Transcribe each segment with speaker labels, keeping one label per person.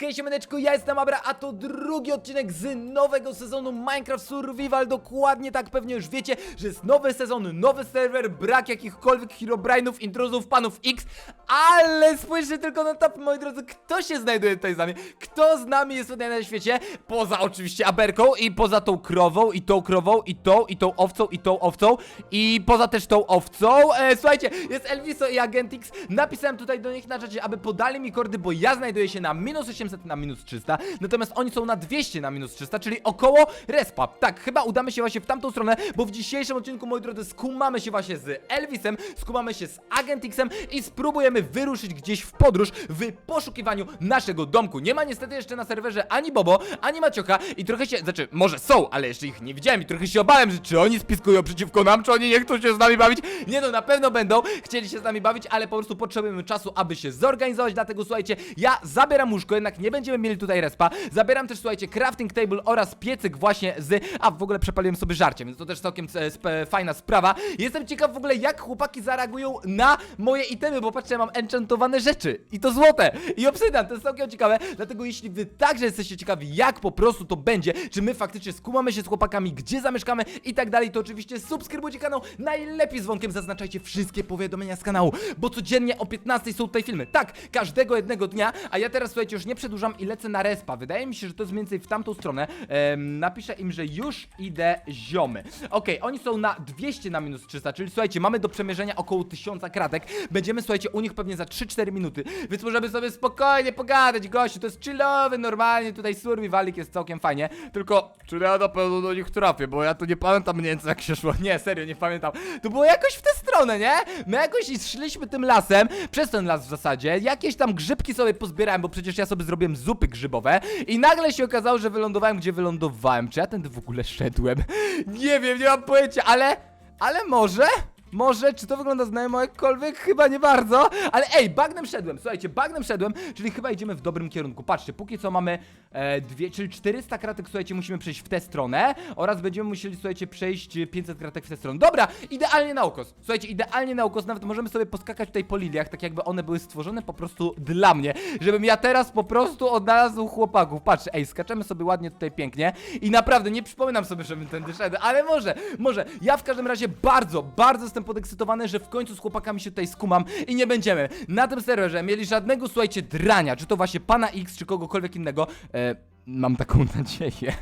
Speaker 1: Hej siemaneczko, ja jestem Abra, a to drugi odcinek z nowego sezonu Minecraft Survival Dokładnie tak pewnie już wiecie, że jest nowy sezon, nowy serwer, brak jakichkolwiek herobrainów, intruzów, panów X Ale spójrzcie tylko na top, moi drodzy, kto się znajduje tutaj z nami? Kto z nami jest tutaj na świecie? Poza oczywiście Aberką i poza tą krową, i tą krową, i tą, i tą owcą, i tą owcą I poza też tą owcą e, Słuchajcie, jest Elviso i Agent X Napisałem tutaj do nich na czacie, aby podali mi kordy, bo ja znajduję się na minus 800 na minus 300 Natomiast oni są na 200 na minus 300, czyli około respa. Tak, chyba udamy się właśnie w tamtą stronę, bo w dzisiejszym odcinku, moi drodzy, skumamy się właśnie z Elvisem Skumamy się z Agent Xem i spróbujemy wyruszyć gdzieś w podróż w poszukiwaniu naszego domku. Nie ma niestety jeszcze na serwerze ani Bobo, ani Maciocha i trochę się, znaczy może są, ale jeszcze ich nie widziałem i trochę się obawiam, że czy oni spiskują przeciwko nam, czy oni nie chcą się z nami bawić? Nie no, na pewno będą chcieli się z nami bawić, ale po prostu potrzebujemy czasu, aby się zorganizować, dlatego słuchajcie, ja zabieram łóżko, jednak nie będziemy mieli tutaj respa. Zabieram też, słuchajcie, crafting table oraz piecyk właśnie z... A, w ogóle przepaliłem sobie żarcie, więc to też całkiem e, sp- fajna sprawa. Jestem ciekaw w ogóle, jak chłopaki zareagują na moje itemy, bo patrzcie, ja mam enchantowane rzeczy i to złote i obsydian, to jest całkiem ciekawe, dlatego jeśli wy także jesteście ciekawi, jak po prostu to będzie, czy my faktycznie skumamy się z chłopakami, gdzie zamieszkamy i tak dalej, to oczywiście subskrybujcie kanał, najlepiej z dzwonkiem zaznaczajcie wszystkie powiadomienia z kanału, bo codziennie o 15 są tutaj filmy, tak, każdego jednego dnia, a ja teraz, słuchajcie, już nie przedłużam i lecę na respa, wydaje mi się, że to jest mniej więcej w tamtą stronę, Em, napiszę im, że już idę ziomy, okej, oni są na 200 na minus 300, czyli słuchajcie, mamy do przemierzenia około 1000 kratek, będziemy, słuchajcie, u nich pewnie za 3-4 minuty, więc możemy sobie spokojnie pogadać, gościu, to jest chillowy, normalnie, tutaj survivalik jest całkiem fajnie, tylko czy ja na pewno do nich trafię, bo ja tu nie pamiętam mniej więcej jak się szło, nie, serio, nie pamiętam, to było jakoś w tę stronę, nie? My jakoś szliśmy tym lasem, przez ten las w zasadzie, jakieś tam grzybki sobie pozbierałem, bo przecież ja sobie zrobiłem zupy grzybowe i nagle się okazało, że wylądowałem, gdzie wylądowałem, czy ja tędy w ogóle szedłem? Nie wiem, nie mam pojęcia, ale, ale może? Może, czy to wygląda znajomo jakkolwiek? Chyba nie bardzo, ale ej, bagnem szedłem, słuchajcie, bagnem szedłem, czyli chyba idziemy w dobrym kierunku. Patrzcie, póki co mamy e, dwie, czyli 400 kratek, słuchajcie, musimy przejść w tę stronę oraz będziemy musieli, słuchajcie, przejść e, 500 kratek w tę stronę. Dobra, idealnie na ukos, słuchajcie, idealnie na ukos, nawet możemy sobie poskakać tutaj po liliach, tak jakby one były stworzone po prostu dla mnie, żebym ja teraz po prostu odnalazł chłopaków. Patrzcie, ej, skaczemy sobie ładnie tutaj pięknie i naprawdę nie przypominam sobie, żebym tędy szedł, ale może, może, ja w każdym razie bardzo, bardzo jestem podekscytowany, że w końcu z chłopakami się tutaj skumam i nie będziemy na tym serwerze mieli żadnego, słuchajcie, drania, czy to właśnie pana X, czy kogokolwiek innego. E, mam taką nadzieję.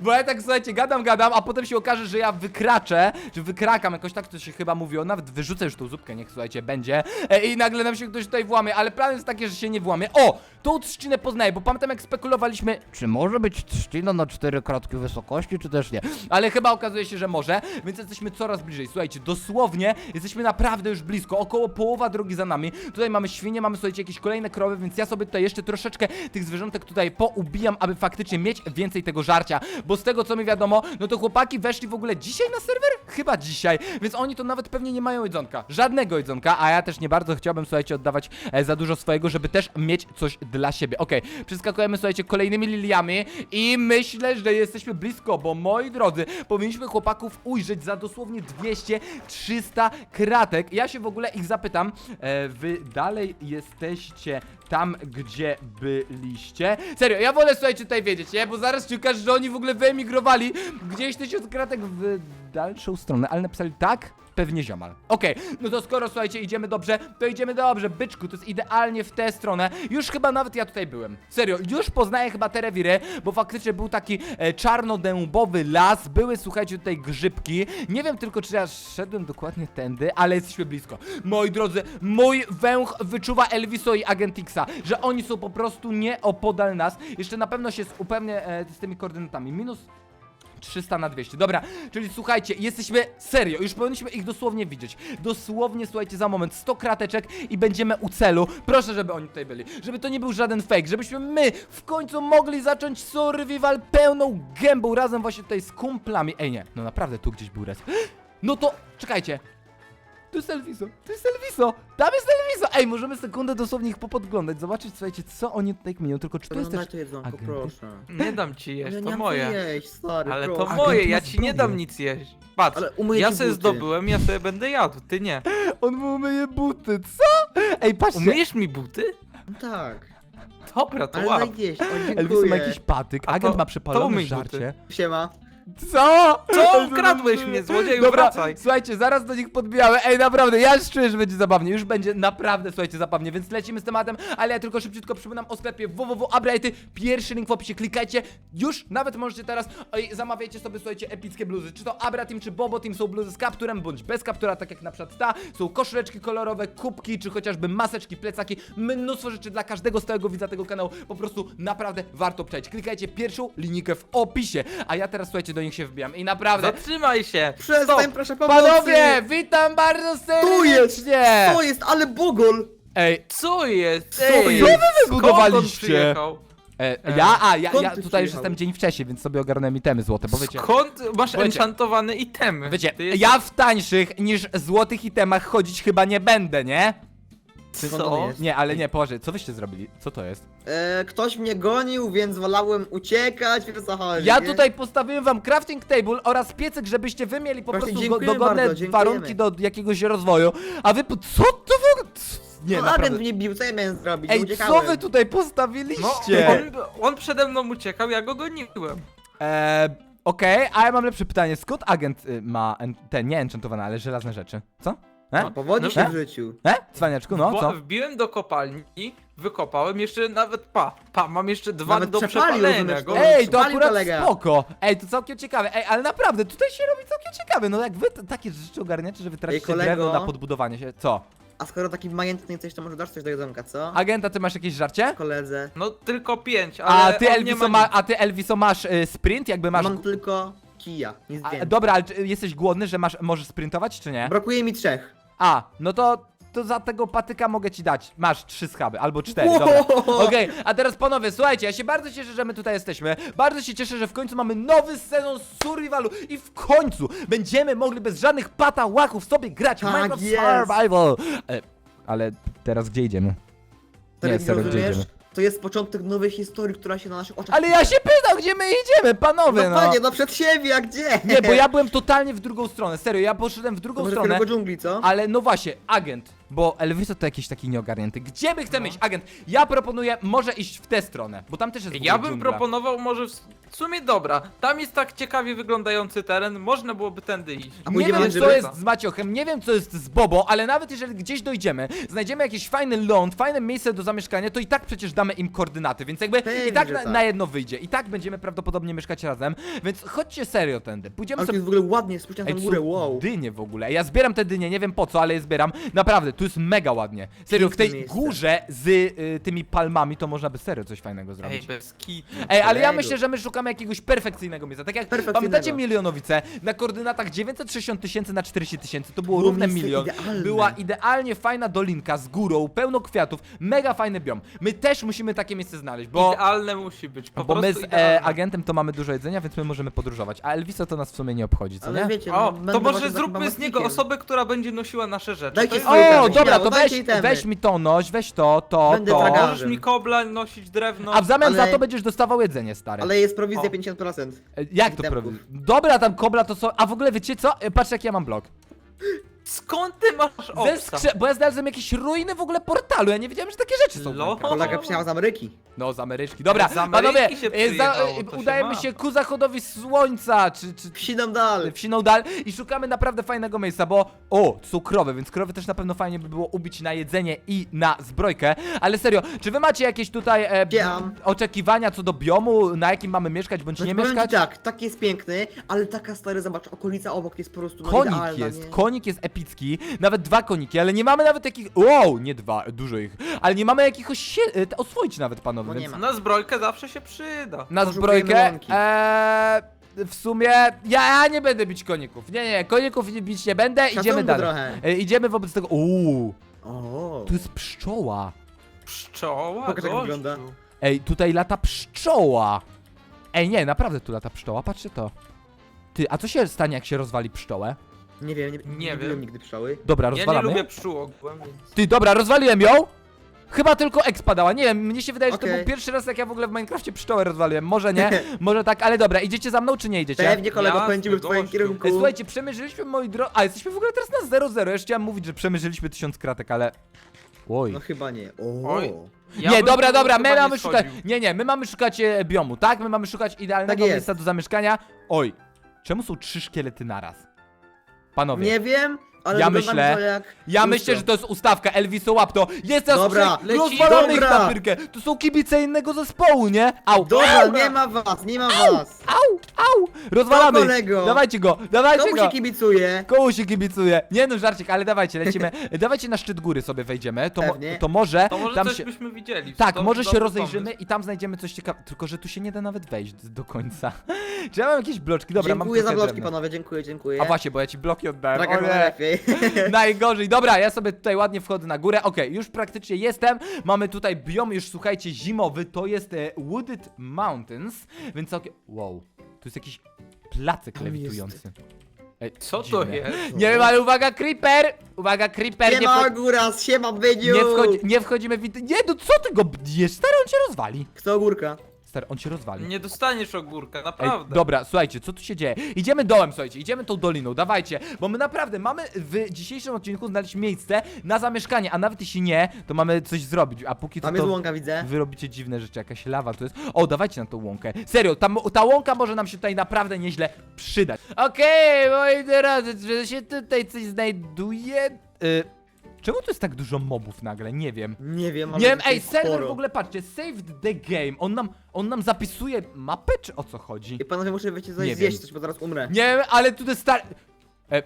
Speaker 1: Bo ja tak, słuchajcie, gadam, gadam, a potem się okaże, że ja wykraczę, czy wykrakam, jakoś tak to się chyba mówiło, nawet wyrzucę już tą zupkę, niech, słuchajcie, będzie. E, I nagle nam się ktoś tutaj włamie, ale plan jest taki, że się nie włamie. O! Tą trzcinę poznaję, bo pamiętam jak spekulowaliśmy, czy może być trzcina na cztery kratki wysokości, czy też nie. Ale chyba okazuje się, że może, więc jesteśmy coraz bliżej. Słuchajcie, dosłownie jesteśmy naprawdę już blisko, około połowa drogi za nami. Tutaj mamy świnie, mamy, słuchajcie, jakieś kolejne krowy, więc ja sobie tutaj jeszcze troszeczkę tych zwierzątek tutaj poubijam, aby faktycznie mieć więcej tego żarcia. Bo z tego, co mi wiadomo, no to chłopaki weszli w ogóle dzisiaj na serwer? Chyba dzisiaj, więc oni to nawet pewnie nie mają jedzonka. Żadnego jedzonka, a ja też nie bardzo chciałbym, słuchajcie, oddawać e, za dużo swojego, żeby też mieć coś dla siebie. Okej, przeskakujemy, słuchajcie, kolejnymi liliami i myślę, że jesteśmy blisko, bo moi drodzy, powinniśmy chłopaków ujrzeć za dosłownie 200-300 kratek. Ja się w ogóle ich zapytam, e, wy dalej jesteście tam, gdzie byliście? Serio, ja wolę, słuchajcie, tutaj wiedzieć, nie? Bo zaraz ci okaże, że oni w ogóle wyemigrowali gdzieś tysiąc kratek w dalszą stronę, ale napisali tak? Pewnie ziomal. Okej, no to skoro, słuchajcie, idziemy dobrze, to idziemy dobrze. Byczku, to jest idealnie w tę stronę. Już chyba nawet ja tutaj byłem. Serio, już poznaję chyba te rewiry, bo faktycznie był taki e, czarnodębowy las, były, słuchajcie, tutaj grzybki. Nie wiem tylko, czy ja szedłem dokładnie tędy, ale jesteśmy blisko. Moi drodzy, mój węch wyczuwa Elviso i Agentixa, że oni są po prostu nieopodal nas. Jeszcze na pewno się upewnię e, z tymi koordynatami. Minus 300 na 200. Dobra, czyli słuchajcie, jesteśmy serio, już powinniśmy ich dosłownie widzieć. Dosłownie, słuchajcie, za moment 100 krateczek i będziemy u celu. Proszę, żeby oni tutaj byli. Żeby to nie był żaden fake, żebyśmy my w końcu mogli zacząć survival pełną gębą razem właśnie tutaj z kumplami. Ej, nie, no naprawdę tu gdzieś był res. No to, czekajcie. To jest Elviso, to jest Elviso, tam jest Elviso! Ej, możemy sekundę dosłownie ich popodglądać, zobaczyć, słuchajcie, co oni tutaj kminią, tylko czy to jest też...
Speaker 2: daj to jedzonko,
Speaker 1: agenty?
Speaker 2: proszę.
Speaker 3: Nie dam ci jeść, to moje.
Speaker 2: jeść, stary,
Speaker 3: Ale to
Speaker 2: proszę.
Speaker 3: Moje, ja ci nie dam nic jeść. Patrz,
Speaker 2: Ale umyję
Speaker 3: ja
Speaker 2: ci
Speaker 3: sobie
Speaker 2: buty.
Speaker 3: zdobyłem, ja sobie będę jadł, ty nie.
Speaker 1: On mu myje buty, co? Ej, patrzcie,
Speaker 3: Umyjesz mi buty?
Speaker 2: No Tak.
Speaker 3: Dobra, to
Speaker 2: Ale
Speaker 3: łap.
Speaker 2: najgdzieś, o
Speaker 1: Elvis ma
Speaker 2: dziękuję.
Speaker 1: jakiś patyk, agent
Speaker 3: to-
Speaker 1: ma
Speaker 3: to
Speaker 1: przepalone
Speaker 3: umyj
Speaker 1: żarcie.
Speaker 2: Siema.
Speaker 1: Co?
Speaker 3: Co? Ukradłeś mnie, złodzieju,
Speaker 1: Dobra,
Speaker 3: wracaj.
Speaker 1: słuchajcie, zaraz do nich podbijamy. Ej, naprawdę, ja już czuję, że będzie zabawnie. Już będzie naprawdę, słuchajcie, zabawnie, więc lecimy z tematem, ale ja tylko szybciutko przypominam o sklepie www.abrajty. Pierwszy link w opisie, klikajcie. Już, nawet możecie teraz, oj, zamawiajcie sobie, słuchajcie, epickie bluzy. Czy to Abra Team, czy Bobo Team są bluzy z kapturem, bądź bez kaptura, tak jak na przykład ta. Są koszuleczki kolorowe, kubki, czy chociażby maseczki, plecaki. Mnóstwo rzeczy dla każdego stałego widza tego kanału. Po prostu naprawdę warto przejść. Klikajcie pierwszą linijkę w opisie. A ja teraz, słuchajcie, do nich się wbijam. I naprawdę,
Speaker 3: Zatrzymaj się.
Speaker 2: Przestań,
Speaker 3: Stop.
Speaker 2: proszę pomocy.
Speaker 1: Panowie, witam bardzo
Speaker 2: Tu jest!
Speaker 1: serdecznie!
Speaker 2: To jest, ale bogol!
Speaker 1: Ej,
Speaker 3: Co jest?
Speaker 2: Co
Speaker 3: Ej,
Speaker 2: wy
Speaker 1: wybudowaliście?
Speaker 3: Przyjechał?
Speaker 1: e, ja, a, ja,
Speaker 2: Skąd
Speaker 1: ja
Speaker 2: ty
Speaker 1: tutaj już
Speaker 2: przyjechałeś?
Speaker 1: jestem dzień wcześniej, więc sobie ogarnąłem itemy złote, bo wiecie...
Speaker 3: Skąd masz
Speaker 1: Wiecie-
Speaker 3: enchantowane itemy?
Speaker 1: Wiecie,
Speaker 3: Ty jesteś-
Speaker 1: ja w tańszych niż złotych itemach chodzić chyba nie będę, nie?
Speaker 3: Co?
Speaker 1: Nie, ale nie, poważnie, co wyście zrobili? Co to jest?
Speaker 2: E, ktoś mnie gonił, więc wolałem uciekać, wiesz o co chodzi.
Speaker 1: Ja
Speaker 2: nie?
Speaker 1: tutaj postawiłem wam crafting table oraz piecyk, żebyście wy mieli po
Speaker 2: Właśnie
Speaker 1: prostu go, dogodne
Speaker 2: bardzo, dziękujemy.
Speaker 1: warunki do jakiegoś rozwoju, a wy, po- co to w ogóle? Nie,
Speaker 2: no,
Speaker 1: naprawdę.
Speaker 2: agent mnie bił, co ja miałem zrobić?
Speaker 1: Ej,
Speaker 2: Uciekałem.
Speaker 1: co wy tutaj
Speaker 3: No,
Speaker 1: postawiliście?
Speaker 3: on, on przede mną uciekał, ja go goniłem.
Speaker 1: Eee, okej, a ja mam lepsze pytanie. Skąd agent y, ma en, te nie enchantowane, ale żelazne rzeczy? Co? E?
Speaker 2: No, powodzi
Speaker 3: No,
Speaker 2: się
Speaker 1: e?
Speaker 2: w życiu.
Speaker 1: E? Cwaniaczku, no
Speaker 3: Bo
Speaker 1: co?
Speaker 3: wbiłem do kopalni, wykopałem jeszcze nawet pa, pa, mam jeszcze dwa
Speaker 2: Nawet
Speaker 3: do
Speaker 2: przepalił,
Speaker 3: przepalenia
Speaker 2: rozumiesz,
Speaker 3: go.
Speaker 2: to-
Speaker 1: Ej, to
Speaker 2: Przepalił
Speaker 1: akurat
Speaker 2: kolega.
Speaker 1: spoko. Ej, to całkiem ciekawe. Ej, ale naprawdę, tutaj się robi całkiem ciekawe. No jak wy t- takie rzeczy ogarniacie, że wy tracicie
Speaker 2: kolego.
Speaker 1: drewno na podbudowanie się. Co?
Speaker 2: A skoro taki majętny jesteś, to może dasz coś do jedzonka, co?
Speaker 1: Agenta, ty masz jakieś żarcie?
Speaker 2: Koledze.
Speaker 3: No tylko pięć, ale
Speaker 1: A ty,
Speaker 3: on nie
Speaker 1: Elviso,
Speaker 3: ma
Speaker 1: ma, a ty Elviso masz y, sprint? Jakby masz...
Speaker 2: Mam tylko kija, nic
Speaker 1: A,
Speaker 2: więcej.
Speaker 1: dobra, ale czy jesteś głodny, że masz, możesz sprintować, czy nie?
Speaker 2: Brakuje mi trzech.
Speaker 1: A, no to, to za tego patyka mogę ci dać. Masz trzy schaby, albo cztery, dobra. Okej, a teraz panowie, słuchajcie, ja się bardzo cieszę, że my tutaj jesteśmy. Bardzo się cieszę, że w końcu mamy nowy sezon Survivalu i w końcu będziemy mogli bez żadnych patałachów sobie grać w
Speaker 2: Tak
Speaker 1: Minecraft
Speaker 2: jest.
Speaker 1: Survival. E, ale teraz gdzie idziemy? Nie, serio, gdzie idziemy?
Speaker 2: To jest początek nowej historii, która się na naszych oczach...
Speaker 1: Ale ja się pytam, gdzie my idziemy, panowie,
Speaker 2: No
Speaker 1: no.
Speaker 2: panie, no przed siebie, a gdzie?
Speaker 1: Nie, bo ja byłem totalnie w drugą stronę, serio, ja poszedłem w drugą
Speaker 2: może
Speaker 1: stronę.
Speaker 2: tylko dżungli, co?
Speaker 1: Ale no właśnie, agent, bo Elviso to jakiś taki nieogarnięty. Gdzie my chcemy
Speaker 3: No.
Speaker 1: iść, agent? Ja proponuję może iść w tę stronę, bo tam też jest w
Speaker 3: Ja bym
Speaker 1: dżungla.
Speaker 3: proponował może w w sumie dobra, tam jest tak ciekawie wyglądający teren, można byłoby tędy iść.
Speaker 2: A
Speaker 1: Nie
Speaker 2: pójdziemy
Speaker 1: wiem co jest z Maciochem, nie wiem co jest z Bobo, ale nawet jeżeli gdzieś dojdziemy, znajdziemy jakiś fajny ląd, fajne miejsce do zamieszkania, to i tak przecież damy im koordynaty, więc jakby
Speaker 2: Pewnie,
Speaker 1: i tak
Speaker 2: że
Speaker 1: na,
Speaker 2: tak.
Speaker 1: na jedno wyjdzie. I tak będziemy prawdopodobnie mieszkać razem, więc chodźcie serio tędy. Pójdziemy
Speaker 2: Ale to
Speaker 1: sobie
Speaker 2: jest w ogóle ładnie, spójrz na górę,
Speaker 1: są
Speaker 2: wow.
Speaker 1: dynie w ogóle. Ja zbieram te dynie, nie wiem po co, ale je zbieram. Naprawdę, tu jest mega ładnie. Serio, w tej
Speaker 2: miejsce.
Speaker 1: górze z y, tymi palmami to można by serio coś fajnego
Speaker 3: Ej,
Speaker 1: zrobić.
Speaker 3: bez kitu.
Speaker 1: Ej, ale ja
Speaker 2: kolego.
Speaker 1: myślę, że my szukamy jakiegoś perfekcyjnego miejsca. Tak jak
Speaker 2: Perfekcyjnego.
Speaker 1: pamiętacie milionowice na koordynatach 960 tysięcy na 40 tysięcy, to było
Speaker 2: Było
Speaker 1: równe
Speaker 2: miejsce
Speaker 1: milion.
Speaker 2: idealne.
Speaker 1: Była idealnie fajna dolinka z górą, pełno kwiatów, mega fajny biom. My też musimy takie miejsce znaleźć, bo
Speaker 3: Idealne musi być, po
Speaker 1: bo my z e,
Speaker 3: idealne.
Speaker 1: agentem to mamy dużo jedzenia, więc my możemy podróżować. A Elviso to nas w sumie nie obchodzi, co
Speaker 2: Ale
Speaker 1: nie?
Speaker 2: wiecie,
Speaker 3: O,
Speaker 2: no,
Speaker 3: to może zróbmy z niego osobę, która będzie nosiła nasze rzeczy.
Speaker 2: Dajcie
Speaker 3: To jest
Speaker 2: swoje
Speaker 1: O, dobra, to weź,
Speaker 2: itemy.
Speaker 1: weź mi to noś, weź to, to,
Speaker 2: Będę
Speaker 1: to.
Speaker 2: tragarzem.
Speaker 3: Możesz mi kobla nosić drewno.
Speaker 1: A w zamian za
Speaker 2: Ale-
Speaker 1: to będziesz dostawał jedzenie, stary.
Speaker 2: Ale jest prowizja
Speaker 3: O.
Speaker 2: 50%.
Speaker 1: E, Jak to prawie? Dobra, tam kobla to są. A w ogóle wiecie co? E, Patrz jak ja mam blok.
Speaker 3: Skąd ty masz
Speaker 1: Ze
Speaker 3: obsa?
Speaker 1: skrze... Bo ja znalazłem jakieś ruiny w ogóle portalu. Ja nie wiedziałem, że takie rzeczy są. w
Speaker 3: Lo.
Speaker 1: Minecrafcie.
Speaker 2: Kolega przyjechał z Ameryki.
Speaker 1: No, z Ameryczki. Dobra,
Speaker 3: Z Ameryki
Speaker 1: panowie,
Speaker 3: się
Speaker 1: e,
Speaker 3: przyjechało,
Speaker 1: e,
Speaker 3: to się
Speaker 1: udajemy
Speaker 3: ma.
Speaker 1: się ku zachodowi słońca, czy, czy,
Speaker 2: Wsi nam dal.
Speaker 1: wsiną dal i szukamy naprawdę fajnego miejsca, bo o, są krowy, więc krowy też na pewno fajnie by było ubić na jedzenie i na zbrojkę. Ale serio, czy wy macie jakieś tutaj e,
Speaker 2: Wiem.
Speaker 1: oczekiwania co do biomu, na jakim mamy mieszkać bądź nie
Speaker 2: Znaczy, powiem ci
Speaker 1: mieszkać?
Speaker 2: tak, tak jest piękny, ale taka stary, zobacz, okolica obok jest po prostu no,
Speaker 1: Konik
Speaker 2: idealna,
Speaker 1: jest,
Speaker 2: nie?
Speaker 1: konik jest epicki, nawet dwa koniki, ale nie mamy nawet jakich. Wow, nie dwa, dużo ich, ale nie mamy jakich osie... e, oswoić nawet panowie,
Speaker 2: No nie
Speaker 1: więc
Speaker 2: ma.
Speaker 3: Na zbrojkę zawsze się przyda.
Speaker 1: na
Speaker 2: Poszukujemy
Speaker 1: zbrojkę.
Speaker 2: łąki.
Speaker 1: Eee, w sumie ja, ja nie będę bić koników. Nie, nie, koników nie bić nie będę, idziemy
Speaker 2: Szacunku
Speaker 1: dalej.
Speaker 2: trochę.
Speaker 1: E, idziemy wobec tego. Uuu,
Speaker 2: O,
Speaker 1: tu jest pszczoła.
Speaker 3: Pszczoła,
Speaker 2: Pokaż, jak
Speaker 3: gościu.
Speaker 2: wygląda.
Speaker 1: Ej, tutaj lata pszczoła. Ej, nie, naprawdę tu lata pszczoła, patrzcie to. Ty, a co się stanie, jak się rozwali pszczołę?
Speaker 2: Nie wiem, nie,
Speaker 3: Nie
Speaker 2: nie
Speaker 3: wiem.
Speaker 2: byłem nigdy pszczoły.
Speaker 1: Dobra,
Speaker 3: Ja nie
Speaker 1: rozwalamy.
Speaker 3: lubię pszczół ogółem, więc...
Speaker 1: Ty, dobra, rozwaliłem ją. Chyba tylko X padała. Nie wiem, mnie się wydaje, że to
Speaker 2: Okej.
Speaker 1: był pierwszy raz, jak ja w ogóle w Minecrafcie pszczołę rozwaliłem. Może nie, może tak, ale dobra, idziecie za mną czy nie idziecie?
Speaker 2: Pewnie kolego
Speaker 3: Jasne,
Speaker 2: pędzimy w twoim
Speaker 3: gościu.
Speaker 2: kierunku.
Speaker 1: Ej, słuchajcie, przemierzyliśmy moi drodzy. A, jesteśmy w ogóle teraz na 0-0. Jeszcze chciałem mówić, że przemierzyliśmy tysiąc kratek, ale. Oj.
Speaker 2: No chyba nie. O.
Speaker 3: Oj. Ja
Speaker 1: nie,
Speaker 3: bym
Speaker 1: dobra,
Speaker 3: tu
Speaker 1: dobra,
Speaker 3: chyba
Speaker 1: my
Speaker 3: nie
Speaker 1: mamy szukać.
Speaker 3: schodził.
Speaker 1: Nie, nie, my mamy szukać e, biomu, tak? My mamy szukać idealnego
Speaker 2: Tak jest.
Speaker 1: miejsca do zamieszkania. Oj, czemu są trzy szkielety naraz? Panowie.
Speaker 2: Nie wiem, ale
Speaker 1: Ja
Speaker 2: wygląda
Speaker 1: myślę-
Speaker 2: mi to jak
Speaker 1: Ja
Speaker 2: lustro.
Speaker 1: myślę, że to jest ustawka, Elviso łap to. Jest teraz
Speaker 2: Dobra,
Speaker 1: trzech
Speaker 3: leci.
Speaker 1: rozwalonych
Speaker 2: Dobra.
Speaker 1: na pyrkę. To są kibice innego zespołu, nie? Au,
Speaker 2: Dobra,
Speaker 1: au,
Speaker 2: nie ma was, nie ma was.
Speaker 1: au, au. Rozwalamy.
Speaker 2: Kolego.
Speaker 1: Dawajcie go, dawajcie
Speaker 2: Komu
Speaker 1: go.
Speaker 2: się kibicuje?
Speaker 1: Komu się kibicuje? Nie no, żarcik, ale dawajcie, lecimy. dawajcie na szczyt góry sobie wejdziemy. To, mo
Speaker 2: Pewnie.
Speaker 1: to może
Speaker 3: To może
Speaker 1: tam
Speaker 3: coś
Speaker 1: się...
Speaker 3: byśmy widzieli.
Speaker 1: Tak,
Speaker 3: To
Speaker 1: może się rozejrzymy
Speaker 3: pomysł.
Speaker 1: i tam znajdziemy coś ciekawego. Tylko, że tu się nie da nawet wejść do końca. Czy ja mam jakieś bloczki? Dobra,
Speaker 2: dziękuję
Speaker 1: mam
Speaker 2: za
Speaker 1: trochę
Speaker 2: bloczki,
Speaker 1: drewna.
Speaker 2: panowie, dziękuję, dziękuję.
Speaker 1: A właśnie, bo ja ci bloki oddałem.
Speaker 2: Tak
Speaker 1: O nie.
Speaker 2: najlepiej.
Speaker 1: Najgorzej. Dobra, ja sobie tutaj ładnie wchodzę na górę. Okej, już praktycznie jestem. Mamy tutaj biom już, słuchajcie, zimowy. To jest e, Wooded Mountains, więc ok. Wow, tu jest jakiś placek
Speaker 2: Tam
Speaker 1: lewitujący. Ej,
Speaker 3: Co to
Speaker 1: dziwne.
Speaker 3: jest?
Speaker 1: Nie wiem, ale uwaga, creeper! Uwaga, creeper, nie,
Speaker 2: Siema
Speaker 1: wcho-
Speaker 2: góra, siema Bydziu!
Speaker 1: nie, wchodzi, nie wchodzimy w... int- Nie, no co ty go bjesz? Stary, on cię rozwali.
Speaker 2: Kto ogórka?
Speaker 1: Stary, on cię rozwali.
Speaker 3: Nie dostaniesz ogórka,
Speaker 1: Ej,
Speaker 3: naprawdę.
Speaker 1: dobra, słuchajcie, co tu się dzieje? Idziemy dołem, słuchajcie, idziemy tą doliną, dawajcie, bo my naprawdę mamy w dzisiejszym odcinku znaleźć miejsce na zamieszkanie, a nawet jeśli nie, to mamy coś zrobić, a póki
Speaker 2: Tam jest
Speaker 1: to
Speaker 2: łąka, widzę.
Speaker 1: wy robicie dziwne rzeczy, jakaś lawa tu jest. O, dawajcie na tą łąkę. Serio, ta, ta łąka może nam się tutaj naprawdę nieźle przydać. Okej, moi drodzy, czy się tutaj coś znajduje? Y, czemu tu jest tak dużo mobów nagle? Nie wiem.
Speaker 2: Nie wiem, ale
Speaker 1: Nie wiem,
Speaker 2: tutaj
Speaker 1: ej, serwer
Speaker 2: sporo.
Speaker 1: w ogóle, patrzcie, saved the game, on nam, on nam zapisuje mapę, czy o co chodzi?
Speaker 2: I panowie, muszę wiecie coś
Speaker 1: Nie
Speaker 2: zjeść,
Speaker 1: wiem.
Speaker 2: coś, bo zaraz umrę.
Speaker 1: Nie wiem, ale tutaj stary... E,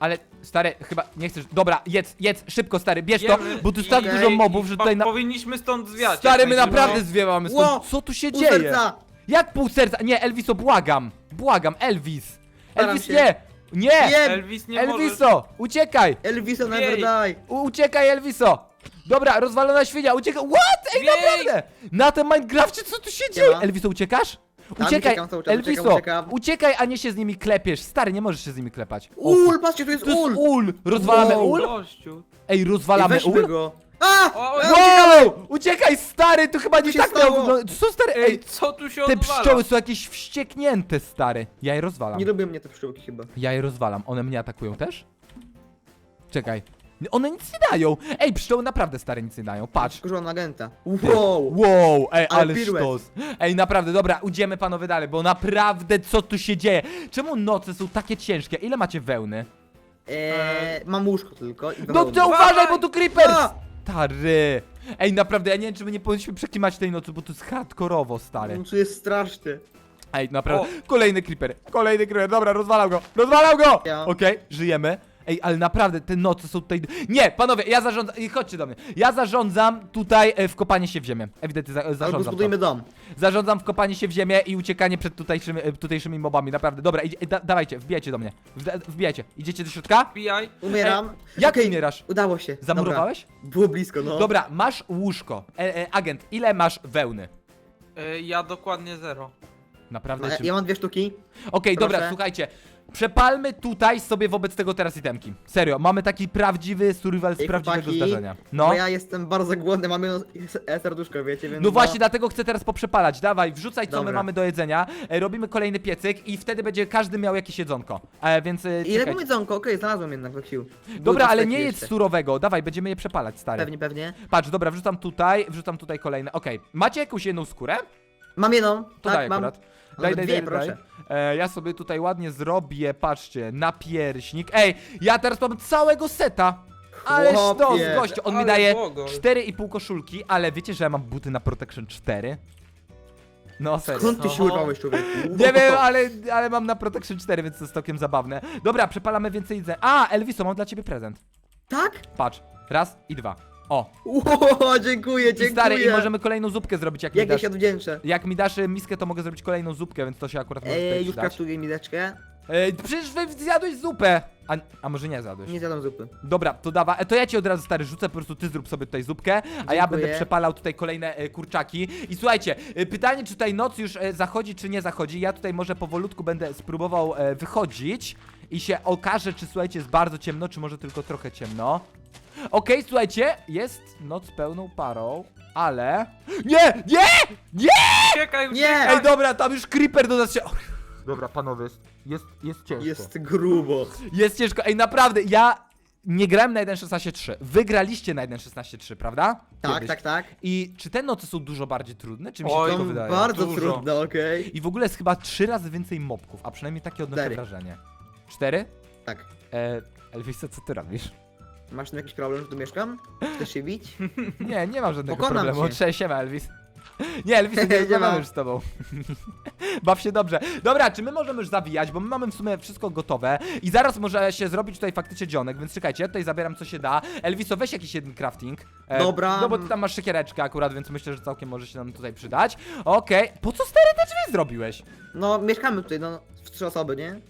Speaker 1: ale stary, chyba nie chcesz... Dobra, jedz, jedz, szybko stary, bierz to, bo tu jest tak
Speaker 3: i-
Speaker 1: dużo mobów, że tutaj na...
Speaker 3: Powinniśmy stąd zwiać.
Speaker 1: Stary,
Speaker 3: jak
Speaker 1: my
Speaker 3: najszybciej.
Speaker 1: naprawdę zwiewamy stąd.
Speaker 2: Ło!
Speaker 1: Co tu się
Speaker 2: Pół
Speaker 1: dzieje?
Speaker 2: serca!
Speaker 1: Jak pół serca? Nie, Elviso, błagam. Błagam, Elvis.
Speaker 2: Staram
Speaker 1: Elvis,
Speaker 2: się.
Speaker 1: nie! Nie!
Speaker 3: Elvis nie może...
Speaker 1: Elviso, uciekaj!
Speaker 2: Elviso
Speaker 3: Jej.
Speaker 2: never die!
Speaker 1: U uciekaj, Elviso! Dobra, rozwalona świnia, uciekaj. What? Ej,
Speaker 3: Jej.
Speaker 1: naprawdę! Na tym Minecrafcie co tu się dzieje?
Speaker 2: ma.
Speaker 1: Elviso, uciekasz?
Speaker 2: Tam
Speaker 1: Uciekaj,
Speaker 2: uciekam cały czas, uciekam,
Speaker 1: Elviso,
Speaker 2: uciekam.
Speaker 1: uciekaj, a nie się z nimi klepiesz. Stary, nie możesz się z nimi klepać. O,
Speaker 2: Ul, patrzcie, tu jest
Speaker 1: To jest
Speaker 2: ul!
Speaker 1: ul! Rozwalamy
Speaker 2: Wow.
Speaker 1: ul?
Speaker 3: Gościu.
Speaker 1: Ej,
Speaker 2: Ej,
Speaker 1: rozwalamy
Speaker 2: weźmy
Speaker 1: ul?
Speaker 2: go! A!
Speaker 3: O,
Speaker 1: Wow! Uciekaj, stary, to chyba nie
Speaker 2: się
Speaker 1: tak miało
Speaker 2: stało?
Speaker 1: wyglądać. Co stary?
Speaker 3: Ej,
Speaker 1: Ej,
Speaker 3: co tu się
Speaker 1: te
Speaker 3: odwala?
Speaker 1: pszczoły są jakieś wścieknięte, stary. Ja je rozwalam.
Speaker 2: Nie lubią mnie te pszczółki chyba.
Speaker 1: Ja je rozwalam. One mnie atakują też? Czekaj. One nic nie dają. Ej, pszczoły naprawdę stare nic nie dają. Patrz.
Speaker 2: Skurzoną agenta. Wow!
Speaker 1: Wow, ej,
Speaker 2: Ale
Speaker 1: ale
Speaker 2: piruet.
Speaker 1: sztos. Ej, naprawdę, dobra, idziemy panowie dalej, bo naprawdę co tu się dzieje? Czemu noce są takie ciężkie? Ile macie wełny?
Speaker 2: Eee, mam łóżko tylko i
Speaker 1: No
Speaker 2: wełnę.
Speaker 1: to uważaj, bo tu creeper!
Speaker 2: A!
Speaker 1: Stary. Ej, naprawdę, ja nie wiem, czy my nie powinniśmy przekimać tej nocy, bo to jest hardkorowo, stary.
Speaker 2: On tu jest straszny.
Speaker 1: Ej, naprawdę. Kolejny creeper. Kolejny creeper. Dobra, rozwalał go. Rozwalał go!
Speaker 2: Ja.
Speaker 1: Okej, żyjemy. Ej, ale naprawdę te noce są tutaj. Nie, panowie, ja zarządzam. Chodźcie do mnie. Ja zarządzam tutaj e, wkopanie się w ziemię. Ewidentnie za,
Speaker 2: Albo
Speaker 1: zarządzam.
Speaker 2: zbudujmy
Speaker 1: To.
Speaker 2: dom.
Speaker 1: Zarządzam wkopanie się w ziemię i uciekanie przed tutejszymi, e, tutejszymi mobami. Naprawdę. Dobra, idzie, da, dawajcie, wbijajcie do mnie. Wda- Wbijajcie. Idziecie do środka?
Speaker 3: Wbijaj.
Speaker 2: Umieram.
Speaker 1: Jak
Speaker 2: Okej,
Speaker 1: umierasz?
Speaker 2: Udało się.
Speaker 1: Zamurowałeś?
Speaker 2: Dobra. Było blisko, no.
Speaker 1: Dobra, masz łóżko. E, e, agent, ile masz wełny?
Speaker 3: E, Ja dokładnie zero.
Speaker 1: Naprawdę?
Speaker 2: No,
Speaker 1: czy-
Speaker 2: ja mam dwie sztuki. Proszę.
Speaker 1: dobra, słuchajcie. Przepalmy tutaj sobie wobec tego teraz itemki. Serio, mamy taki prawdziwy survival z
Speaker 2: Ej,
Speaker 1: prawdziwego
Speaker 2: chłopaki,
Speaker 1: zdarzenia.
Speaker 2: No.
Speaker 1: No.
Speaker 2: ja jestem bardzo głodny, mam jedno e, serduszko, wiecie, więc...
Speaker 1: No właśnie, dlatego chcę teraz poprzepalać. Dawaj, wrzucaj co my
Speaker 2: Dobra.
Speaker 1: mamy do jedzenia. E, robimy kolejny piecyk i wtedy będzie każdy miał jakieś jedzonko. E, więc e,
Speaker 2: Ile
Speaker 1: czekaj.
Speaker 2: Okej, znalazłem jednak we wsił.
Speaker 1: Dobra, ale nie jedz surowego. Dawaj, będziemy je przepalać, stary.
Speaker 2: Pewnie, pewnie.
Speaker 1: Patrz, dobra, wrzucam tutaj, wrzucam tutaj kolejne. Okej, macie jakąś jedną skórę?
Speaker 2: Mam jedną.
Speaker 1: To
Speaker 2: tak,
Speaker 1: daj
Speaker 2: mam.
Speaker 1: akurat.
Speaker 2: Mam
Speaker 1: Daj, daj,
Speaker 2: dwie,
Speaker 1: daj, daj.
Speaker 2: proszę.
Speaker 1: E, ja sobie tutaj ładnie zrobię, patrzcie, napierśnik. Ej, ja teraz mam całego seta. Ale
Speaker 2: Chłopie.
Speaker 1: sztos, gościu, on mi
Speaker 3: Ale
Speaker 1: daje
Speaker 3: bogo.
Speaker 1: 4,5 koszulki, ale wiecie, że ja mam buty na Protection 4? No serio.
Speaker 2: Skąd ty się urwałeś, człowieku?
Speaker 1: Nie wiem, ale, ale mam na Protection 4, więc to jest całkiem zabawne. Dobra, przepalamy więcej jedzenia. A, Elviso, mam dla ciebie prezent.
Speaker 2: Tak?
Speaker 1: Patrz, raz i dwa. O,
Speaker 2: Ło, dziękuję,
Speaker 1: i
Speaker 2: dziękuję.
Speaker 1: stary, i możemy kolejną zupkę zrobić, jak mi
Speaker 2: Jak ja
Speaker 1: dasz.
Speaker 2: się odwdzięczę.
Speaker 1: Jak mi dasz e, miskę, to mogę zrobić kolejną zupkę, więc to się akurat może tutaj
Speaker 2: Eee, już
Speaker 1: przydać.
Speaker 2: kraftuję mideczkę.
Speaker 1: E, przecież wy zjadłeś zupę! A, a może nie zjadłeś?
Speaker 2: Nie zjadam zupy.
Speaker 1: Dobra, to dawa, e, to ja ci od razu stary rzucę, po prostu ty zrób sobie tutaj zupkę, a ja
Speaker 2: Dziękuję.
Speaker 1: będę przepalał tutaj kolejne e, kurczaki. I słuchajcie, e, pytanie czy tutaj noc już e, zachodzi, czy nie zachodzi. Ja tutaj może powolutku będę spróbował e, wychodzić i się okaże, czy słuchajcie, jest bardzo ciemno, czy może tylko trochę ciemno. Okej, słuchajcie, jest noc pełną parą, ale... Nie! Nie! Nie!
Speaker 3: Uciekaj,
Speaker 2: Nie!
Speaker 3: uciekaj!
Speaker 1: Ej, dobra, tam już creeper do nas się... Dobra, panowie, jest, jest, jest ciężko.
Speaker 2: Jest grubo.
Speaker 1: Jest ciężko. Ej, naprawdę, ja nie grałem na 1.16.3. Wygraliście na 1.16.3, prawda?
Speaker 2: Tak,
Speaker 1: Kiedyś.
Speaker 2: tak, tak.
Speaker 1: I czy te noce są dużo bardziej trudne, czy mi się
Speaker 3: Oj,
Speaker 1: tylko
Speaker 2: Są
Speaker 1: wydaje?
Speaker 2: bardzo
Speaker 3: Dużo.
Speaker 2: trudne, okej.
Speaker 1: I w ogóle jest chyba trzy razy więcej mobków, a przynajmniej takie odnoszę
Speaker 2: Cztery.
Speaker 1: wrażenie. Cztery?
Speaker 2: Tak.
Speaker 1: E, Elviso, co ty robisz?
Speaker 2: Masz tu jakiś problem, że tu mieszkam? Chcesz się bić?
Speaker 1: Nie, nie mam żadnego
Speaker 2: Pokonam
Speaker 1: problemu.
Speaker 2: cię.
Speaker 1: Cześć, siema Elvis. Nie, Elvis, nie
Speaker 2: Nie
Speaker 1: rozmawiamy
Speaker 2: ma.
Speaker 1: już z tobą. Baw się dobrze. Dobra, czy my możemy już zawijać, bo my mamy w sumie wszystko gotowe i zaraz może się zrobić tutaj faktycznie dzionek, więc czekajcie, ja tutaj zabieram co się da. Elviso, weź jakiś jeden crafting. E,
Speaker 2: Dobra.
Speaker 1: No bo ty tam masz siekiereczkę akurat, więc myślę, że całkiem może się nam tutaj przydać. Okej, po co stary te drzwi zrobiłeś?
Speaker 2: No, mieszkamy tutaj, no, w trzy osoby, nie?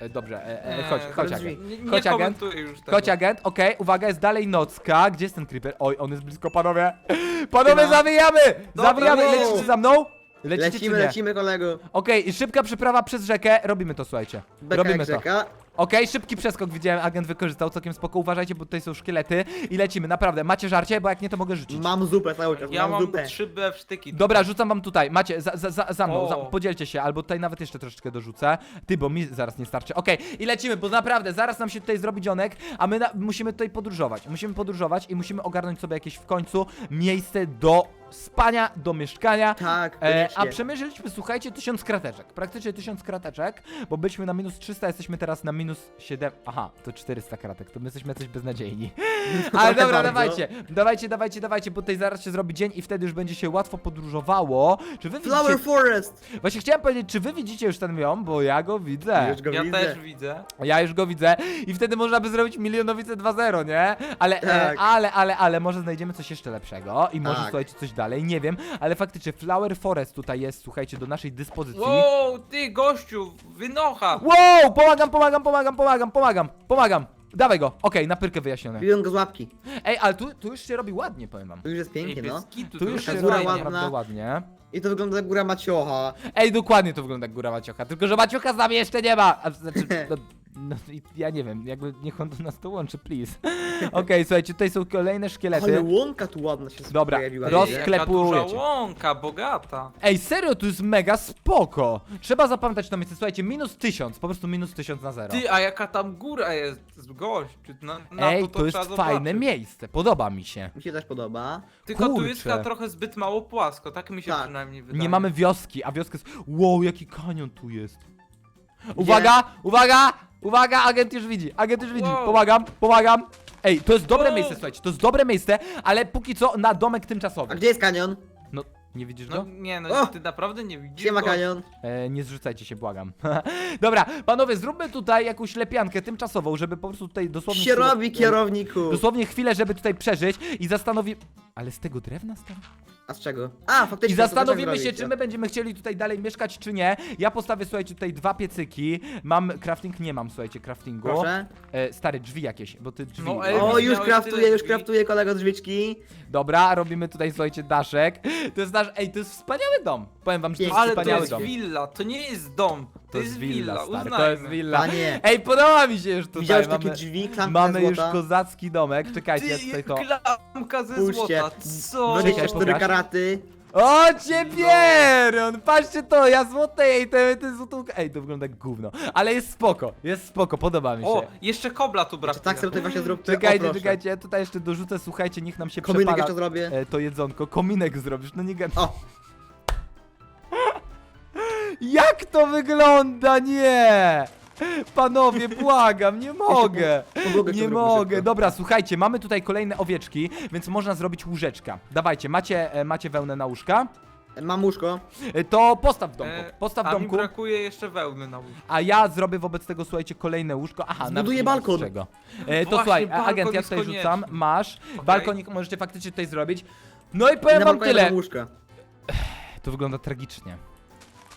Speaker 1: E, dobrze, e, e,
Speaker 3: Nie,
Speaker 1: chodź, chodź
Speaker 2: drzwi.
Speaker 1: agent.
Speaker 3: Nie, nie
Speaker 1: Chodź, agent.
Speaker 3: komentuję już tego.
Speaker 1: Chodź agent, okej, uwaga, jest dalej nocka. Gdzie jest ten creeper? Oj, on jest blisko, panowie. Panowie,
Speaker 2: No.
Speaker 1: zawijamy!
Speaker 3: Dobra,
Speaker 1: zawijamy,
Speaker 2: no.
Speaker 1: lecicie za mną? Lecicie
Speaker 2: Lecimy,
Speaker 1: czy nie?
Speaker 2: lecimy, kolego.
Speaker 1: Okej, i szybka przeprawa przez rzekę. Robimy to, słuchajcie.
Speaker 2: Beka
Speaker 1: Robimy
Speaker 2: jak
Speaker 1: to.
Speaker 2: rzeka.
Speaker 1: Okej, szybki przeskok widziałem, agent wykorzystał całkiem spoko. Uważajcie, bo tutaj są szkielety i lecimy, naprawdę. Macie żarcie, bo jak nie, to mogę rzucić.
Speaker 2: Mam zupę cały czas,
Speaker 3: Ja
Speaker 2: mam,
Speaker 3: mam
Speaker 2: zupę.
Speaker 3: trzy bewsztyki.
Speaker 1: Dobra, rzucam wam tutaj. Macie, za, za, za, za mną, za,
Speaker 3: O.
Speaker 1: podzielcie się, albo tutaj nawet jeszcze troszeczkę dorzucę. Ty, bo mi zaraz nie starczy. Okej, i lecimy, bo naprawdę, zaraz nam się tutaj zrobi dzionek, a my na, musimy tutaj podróżować. Musimy podróżować i musimy ogarnąć sobie jakieś w końcu miejsce do spania, do mieszkania.
Speaker 2: Tak,
Speaker 1: E,
Speaker 2: koniecznie.
Speaker 1: a przemierzyliśmy, słuchajcie, tysiąc krateczek. Praktycznie tysiąc krateczek, bo byliśmy na minus 300, jesteśmy teraz na minus 7. Aha, to 400 kratek, to my jesteśmy coś beznadziejni. Ale
Speaker 2: Trochę
Speaker 1: dobra,
Speaker 2: bardzo.
Speaker 1: dawajcie, dawajcie, dawajcie, dawajcie, bo tutaj zaraz się zrobi dzień i wtedy już będzie się łatwo podróżowało. Czy wy
Speaker 2: Flower
Speaker 1: widzicie...
Speaker 2: Forest!
Speaker 1: Właśnie chciałem powiedzieć, czy wy widzicie już ten miom, bo ja go widzę.
Speaker 2: Już go
Speaker 3: Ja
Speaker 2: widzę.
Speaker 3: też widzę.
Speaker 1: Ja już go widzę i wtedy można by zrobić milionowice 2.0, nie? Ale, e,
Speaker 2: Tak.
Speaker 1: ale, ale, ale może znajdziemy coś jeszcze lepszego i może
Speaker 2: Tak.
Speaker 1: słuchajcie coś dalej, nie wiem, ale faktycznie Flower Forest tutaj jest, słuchajcie, do naszej dyspozycji.
Speaker 3: Wow, ty gościu, wynocha.
Speaker 1: Wow, pomagam, pomagam, pomagam, pomagam, pomagam, pomagam. Dawaj go, okej, na pyrkę wyjaśnione.
Speaker 2: Biłem go z łapki.
Speaker 1: Ej, ale tu, tu już się robi ładnie, powiem wam.
Speaker 2: Tu już jest pięknie, no.
Speaker 1: Tu
Speaker 3: to
Speaker 1: już się
Speaker 2: góra
Speaker 1: robi
Speaker 2: ładna.
Speaker 1: naprawdę ładnie.
Speaker 2: I to wygląda jak góra Maciocha.
Speaker 1: Ej, dokładnie to wygląda jak góra Maciocha, tylko że Maciocha z nami jeszcze nie ma. A, znaczy, no, no, i ja nie wiem, jakby niech on do nas to łączy, please. Okej, słuchajcie, tutaj są kolejne
Speaker 2: Ale
Speaker 1: szkielety.
Speaker 2: łąka tu ładna się
Speaker 1: Dobra,
Speaker 2: pojawiła.
Speaker 1: roz-?
Speaker 3: Jaka duża łąka, bogata.
Speaker 1: Ej, serio, tu jest mega spoko. Trzeba zapamiętać to miejsce, słuchajcie, minus tysiąc, po prostu minus tysiąc na zero.
Speaker 3: Ty, a jaka tam góra jest, gościu. Na, na
Speaker 1: Ej,
Speaker 3: to,
Speaker 1: to,
Speaker 3: to,
Speaker 1: jest
Speaker 3: trzeba
Speaker 1: fajne
Speaker 3: zobaczyć.
Speaker 1: miejsce, podoba mi się.
Speaker 2: Mi się też podoba.
Speaker 3: Tylko tu jest
Speaker 1: Kurczę.
Speaker 3: chyba trochę zbyt mało płasko, tak mi się
Speaker 2: Tak.
Speaker 3: przynajmniej wydaje.
Speaker 1: Nie mamy wioski, a wioska jest... Wow, jaki kanion tu jest. Uwaga, uwaga, uwaga, agent już widzi, agent już widzi.
Speaker 3: Wow.
Speaker 1: Pomagam, pomagam. Ej, to jest dobre
Speaker 3: Wow.
Speaker 1: miejsce, słuchajcie, to jest dobre miejsce, ale póki co na domek
Speaker 2: A
Speaker 1: tymczasowy.
Speaker 2: gdzie jest kanion?
Speaker 1: No, nie widzisz
Speaker 3: No
Speaker 1: go?
Speaker 3: nie no,
Speaker 2: O!
Speaker 3: ty naprawdę nie widzisz
Speaker 2: Siema
Speaker 3: go?
Speaker 2: kanion.
Speaker 1: E, nie zrzucajcie się, błagam. Dobra, panowie, zróbmy tutaj jakąś lepiankę tymczasową, żeby po prostu tutaj dosłownie...
Speaker 2: Się
Speaker 1: chwilę-
Speaker 2: robi kierowniku.
Speaker 1: Dosłownie chwilę, żeby tutaj przeżyć i zastanowi... Ale z tego drewna stary?
Speaker 2: A z czego? A, faktycznie.
Speaker 1: I
Speaker 2: to
Speaker 1: zastanowimy
Speaker 2: tak
Speaker 1: się,
Speaker 2: zrobić,
Speaker 1: czy my będziemy chcieli tutaj dalej mieszkać, czy nie. Ja postawię, słuchajcie, tutaj dwa piecyki. Mam crafting? Nie mam, słuchajcie, craftingu.
Speaker 2: Proszę.
Speaker 1: E, stary, drzwi jakieś, bo ty drzwi...
Speaker 3: No, ej,
Speaker 1: e,
Speaker 2: O, już
Speaker 3: miałeś
Speaker 2: kraftuję,
Speaker 3: tyle
Speaker 2: już
Speaker 3: drzwi.
Speaker 2: kraftuję kolego drzwiczki.
Speaker 1: Dobra, robimy tutaj, słuchajcie, daszek. To jest Ej, to jest wspaniały dom. Powiem wam, że to jest.
Speaker 3: Ale to
Speaker 1: wspaniały
Speaker 3: jest
Speaker 1: dom.
Speaker 3: willa, to nie jest dom. To, jest willa,
Speaker 1: stary,
Speaker 3: uznajmy.
Speaker 1: to jest willa.
Speaker 2: Panie.
Speaker 1: Ej, podoba mi się już tutaj.
Speaker 2: Widziałeś
Speaker 1: mamy...
Speaker 2: takie drzwi, klamki
Speaker 1: Mamy już
Speaker 2: złota?
Speaker 1: kozacki domek, czekajcie, ja
Speaker 3: Ty,
Speaker 1: tutaj to...
Speaker 3: klamka ze
Speaker 2: Spójrzcie.
Speaker 3: złota, co?
Speaker 2: 24
Speaker 1: pokaż.
Speaker 2: karaty.
Speaker 1: O, cię pieron! Patrzcie to, ja złote, ej, te, te złotówka. Ej, to wygląda jak gówno. Ale jest spoko, jest spoko, podoba mi się.
Speaker 3: O, jeszcze kobla tu
Speaker 2: Czy
Speaker 3: brakuje.
Speaker 2: tak sobie tutaj właśnie zrób.
Speaker 1: Czekajcie, czekajcie, ja tutaj jeszcze dorzucę, słuchajcie, niech nam się
Speaker 2: Kominek
Speaker 1: przepala
Speaker 2: jeszcze zrobię.
Speaker 1: e, to jedzonko. Kominek zrobisz, no nie gad...
Speaker 2: O,
Speaker 1: Jak to wygląda? Nie! Panowie, błagam, nie mogę! Nie mogę. Dobra, słuchajcie, mamy tutaj kolejne owieczki, więc można zrobić łóżeczka. Dawajcie, macie, e, macie wełnę na łóżka?
Speaker 2: Mam łóżko.
Speaker 1: E, To postaw w domku,
Speaker 3: E,
Speaker 1: postaw w
Speaker 3: a
Speaker 1: domku,
Speaker 3: mi brakuje jeszcze wełny na łóżku.
Speaker 1: a ja zrobię wobec tego, słuchajcie, kolejne łóżko. Aha,
Speaker 2: Zbuduję
Speaker 1: nawet nie ma
Speaker 2: balkon.
Speaker 1: z czego. E, to
Speaker 3: Właśnie,
Speaker 1: słuchaj,
Speaker 3: balkon
Speaker 1: agent, ja
Speaker 3: jest
Speaker 1: tutaj
Speaker 3: konieczny.
Speaker 1: rzucam, masz. Balkonik możecie faktycznie tutaj zrobić. No i
Speaker 2: I
Speaker 1: powiem
Speaker 2: na
Speaker 1: wam
Speaker 2: balkonie
Speaker 1: tyle.
Speaker 2: mam łóżka.
Speaker 1: To wygląda tragicznie.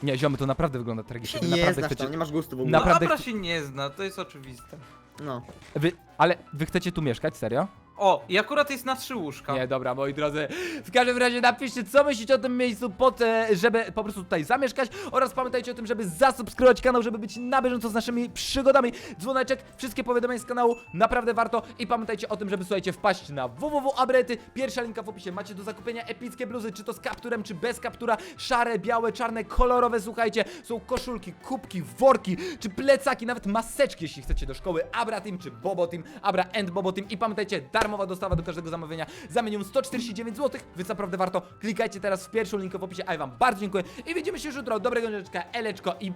Speaker 1: Nie, ziomy, to naprawdę wygląda tragicznie. Wy
Speaker 2: Nie
Speaker 1: naprawdę
Speaker 2: znasz
Speaker 1: chcecie...
Speaker 2: to, nie masz gustu w ogóle.
Speaker 1: Naprawdę
Speaker 3: No, Abra się nie zna, to jest oczywiste.
Speaker 2: No.
Speaker 1: Wy, ale wy chcecie tu mieszkać, serio?
Speaker 3: O, i akurat jest na trzy łóżka.
Speaker 1: Nie, dobra, moi drodzy. W każdym razie napiszcie, co myślicie o tym miejscu, pod, e, żeby po prostu tutaj zamieszkać. Oraz pamiętajcie o tym, żeby zasubskrybować kanał, żeby być na bieżąco z naszymi przygodami. Dzwoneczek, wszystkie powiadomienia z kanału, naprawdę warto. I pamiętajcie o tym, żeby słuchajcie, wpaść na www.abrety. Pierwsza linka w opisie. Macie do zakupienia epickie bluzy, czy to z kapturem, czy bez kaptura. Szare, białe, czarne, kolorowe, słuchajcie. Są koszulki, kubki, worki, czy plecaki, nawet maseczki, jeśli chcecie do szkoły. Abra Team, czy Bobo Team, Abra and Bobo Team. I pamiętajcie, darmowa dostawa do każdego zamawiania za minimum 149 zł, więc naprawdę warto. Klikajcie teraz w pierwszą linkę w opisie, a ja wam bardzo dziękuję i widzimy się już jutro. Dobrego dnia, eleczko i